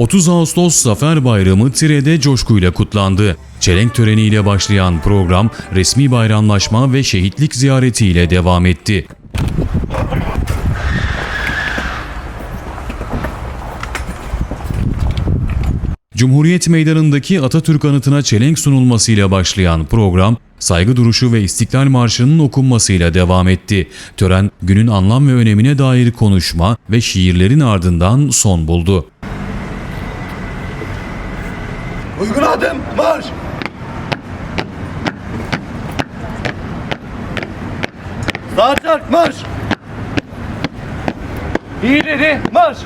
30 Ağustos Zafer Bayramı Tire'de coşkuyla kutlandı. Çelenk töreniyle başlayan program resmi bayramlaşma ve şehitlik ziyaretiyle devam etti. Cumhuriyet Meydanı'ndaki Atatürk anıtına çelenk sunulmasıyla başlayan program, saygı duruşu ve İstiklal Marşı'nın okunmasıyla devam etti. Tören, günün anlam ve önemine dair konuşma ve şiirlerin ardından son buldu. Uygun adım marş. Sağ çark marş. İleri marş.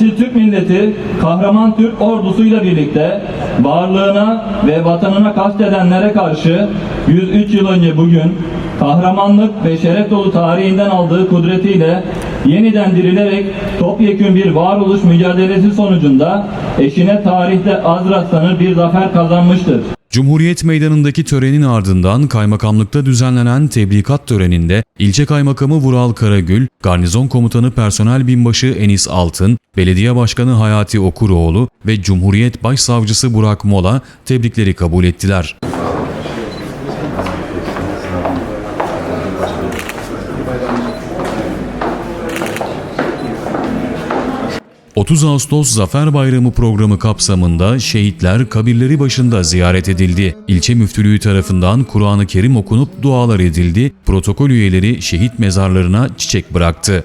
Asil Türk milleti kahraman Türk ordusuyla birlikte varlığına ve vatanına kastedenlere karşı 103 yıl önce bugün kahramanlık ve şeref dolu tarihinden aldığı kudretiyle yeniden dirilerek topyekün bir varoluş mücadelesi sonucunda eşine tarihte az rastlanır bir zafer kazanmıştır. Cumhuriyet Meydanı'ndaki törenin ardından kaymakamlıkta düzenlenen tebligat töreninde ilçe kaymakamı Vural Karagül, garnizon komutanı personel binbaşı Enis Altın, belediye başkanı Hayati Okuroğlu ve Cumhuriyet Başsavcısı Burak Mola tebrikleri kabul ettiler. 30 Ağustos Zafer Bayramı programı kapsamında şehitler kabirleri başında ziyaret edildi. İlçe müftülüğü tarafından Kur'an-ı Kerim okunup dualar edildi. Protokol üyeleri şehit mezarlarına çiçek bıraktı.